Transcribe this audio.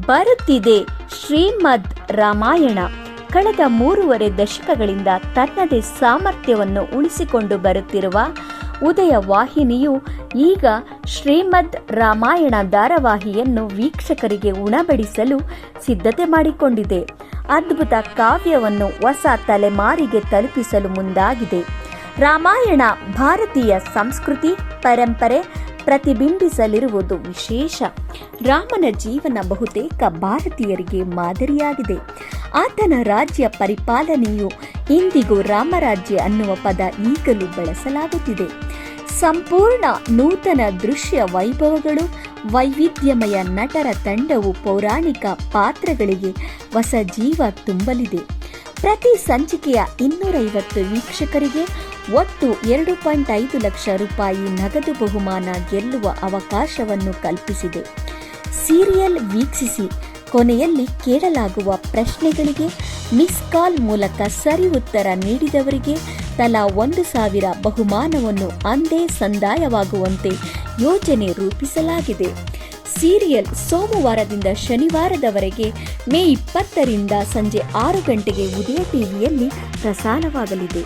ಬರುತ್ತಿದೆ ಶ್ರೀಮದ್ ರಾಮಾಯಣ. ಕಳೆದ ಮೂರುವರೆ ದಶಕಗಳಿಂದ ತನ್ನದೇ ಸಾಮರ್ಥ್ಯವನ್ನು ಉಳಿಸಿಕೊಂಡು ಬರುತ್ತಿರುವ ಉದಯ ವಾಹಿನಿಯು ಈಗ ಶ್ರೀಮದ್ ರಾಮಾಯಣ ಧಾರಾವಾಹಿಯನ್ನು ವೀಕ್ಷಕರಿಗೆ ಉಣಬಡಿಸಲು ಸಿದ್ಧತೆ ಮಾಡಿಕೊಂಡಿದೆ. ಅದ್ಭುತ ಕಾವ್ಯವನ್ನು ಹೊಸ ತಲೆಮಾರಿಗೆ ತಲುಪಿಸಲು ಮುಂದಾಗಿದೆ. ರಾಮಾಯಣ ಭಾರತೀಯ ಸಂಸ್ಕೃತಿ, ಪರಂಪರೆ ಪ್ರತಿಬಿಂಬಿಸಲಿರುವುದು ವಿಶೇಷ. ರಾಮನ ಜೀವನ ಬಹುತೇಕ ಭಾರತೀಯರಿಗೆ ಮಾದರಿಯಾಗಿದೆ. ಆತನ ರಾಜ್ಯ ಪರಿಪಾಲನೆಯು ಇಂದಿಗೂ ರಾಮರಾಜ್ಯ ಅನ್ನುವ ಪದ ಈಗಲೂ ಬಳಸಲಾಗುತ್ತಿದೆ. ಸಂಪೂರ್ಣ ನೂತನ ದೃಶ್ಯ ವೈಭವಗಳು, ವೈವಿಧ್ಯಮಯ ನಟರ ತಂಡವು ಪೌರಾಣಿಕ ಪಾತ್ರಗಳಿಗೆ ಹೊಸ ಜೀವ ತುಂಬಲಿದೆ. ಪ್ರತಿ ಸಂಚಿಕೆಯ ಇನ್ನೂರೈವತ್ತು ವೀಕ್ಷಕರಿಗೆ ಒಟ್ಟು ಎರಡು ಪಾಯಿಂಟ್ ಐದು ಲಕ್ಷ ರೂಪಾಯಿ ನಗದು ಬಹುಮಾನ ಗೆಲ್ಲುವ ಅವಕಾಶವನ್ನು ಕಲ್ಪಿಸಿದೆ. ಸೀರಿಯಲ್ ವೀಕ್ಷಿಸಿ, ಕೊನೆಯಲ್ಲಿ ಕೇಳಲಾಗುವ ಪ್ರಶ್ನೆಗಳಿಗೆ ಮಿಸ್ ಕಾಲ್ ಮೂಲಕ ಸರಿ ಉತ್ತರ ನೀಡಿದವರಿಗೆ ತಲಾ ಒಂದು ಸಾವಿರ ಬಹುಮಾನವನ್ನು ಅಂದೇ ಸಂದಾಯವಾಗುವಂತೆ ಯೋಜನೆ ರೂಪಿಸಲಾಗಿದೆ. ಸೀರಿಯಲ್ ಸೋಮವಾರದಿಂದ ಶನಿವಾರದವರೆಗೆ ಮೇ ಇಪ್ಪತ್ತರಿಂದ ಸಂಜೆ ಆರು ಗಂಟೆಗೆ ಉದಯ ಟಿವಿಯಲ್ಲಿ ಪ್ರಸಾರವಾಗಲಿದೆ.